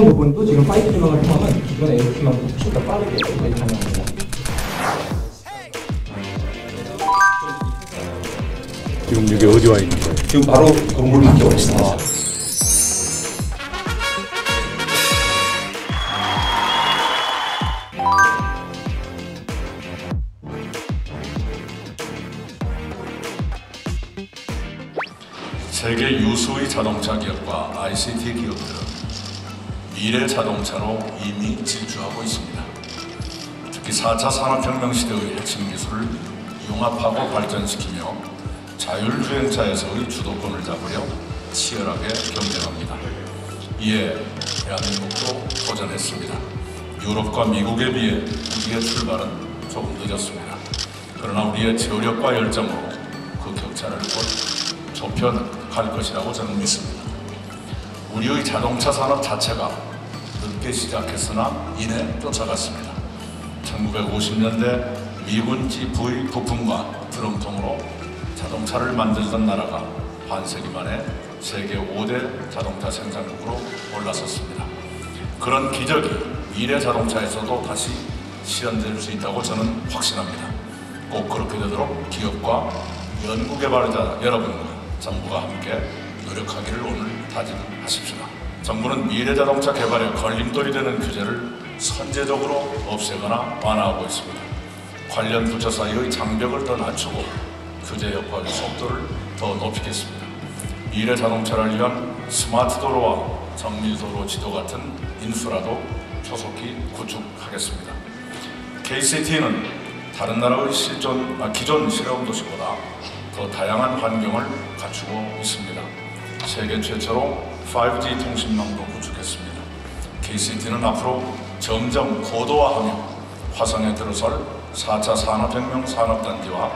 부분도 지금 파이트 조망을 통하면 기존 조망보다 훨씬 더 빠르게 가능합니다. 지금 여기 어디 와 있는 거예요? 지금 바로 건물 밖에 와 있습니다. 세계 유수의 자동차 기업과 ICT 기업들은 미래 자동차로 이미 질주하고 있습니다. 특히 4차 산업혁명 시대의 핵심 기술을 융합하고 발전시키며 자율주행차에서의 주도권을 잡으려 치열하게 경쟁합니다. 이에 대한민국도 도전했습니다. 유럽과 미국에 비해 우리의 출발은 조금 늦었습니다. 그러나 우리의 저력과 열정으로 그 격차를 곧 좁혀갈 것이라고 저는 믿습니다. 우리의 자동차 산업 자체가 늦게 시작했으나 이내 쫓아갔습니다. 1950년대 미군지 부의 부품과 드럼통으로 자동차를 만들던 나라가 반세기 만에 세계 5대 자동차 생산국으로 올라섰습니다. 그런 기적이 미래 자동차에서도 다시 실현될 수 있다고 저는 확신합니다. 꼭 그렇게 되도록 기업과 연구개발자 여러분과 정부가 함께 노력하기를 오늘 다짐하십시다. 정부는 미래 자동차 개발에 걸림돌이 되는 규제를 선제적으로 없애거나 완화하고 있습니다. 관련 부처 사이의 장벽을 더 낮추고 규제 여파의 속도를 더 높이겠습니다. 미래 자동차를 위한 스마트 도로와 정밀 도로 지도 같은 인프라도 조속히 구축하겠습니다. KCT는 다른 나라의 실존, 아, 기존 실험 도시보다 더 다양한 환경을 갖추고 있습니다. 세계 최초로 5G 통신망도 구축했습니다. KCT는 앞으로 점점 고도화하며 화성에 들어설 4차 산업혁명 산업단지와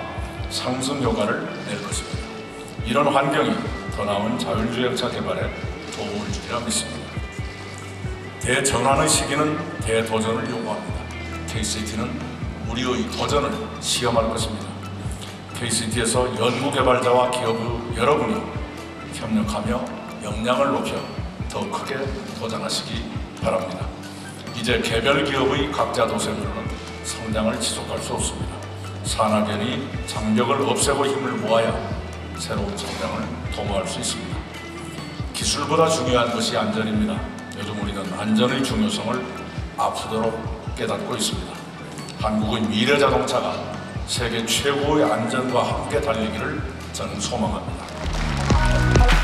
상승 효과를 낼 것입니다. 이런 환경이 더 나은 자율주행차 개발에 도움을 주리라 믿습니다. 대전환의 시기는 대도전을 요구합니다. KCT는 우리의 도전을 시험할 것입니다. KCT에서 연구개발자와 기업 여러분이 협력하며 역량을 높여 더 크게 도전하시기 바랍니다. 이제 개별 기업의 각자 도생으로는 성장을 지속할 수 없습니다. 산학연이 장벽을 없애고 힘을 모아야 새로운 성장을 도모할 수 있습니다. 기술보다 중요한 것이 안전입니다. 요즘 우리는 안전의 중요성을 아프도록 깨닫고 있습니다. 한국의 미래 자동차가 세계 최고의 안전과 함께 달리기를 저는 소망합니다.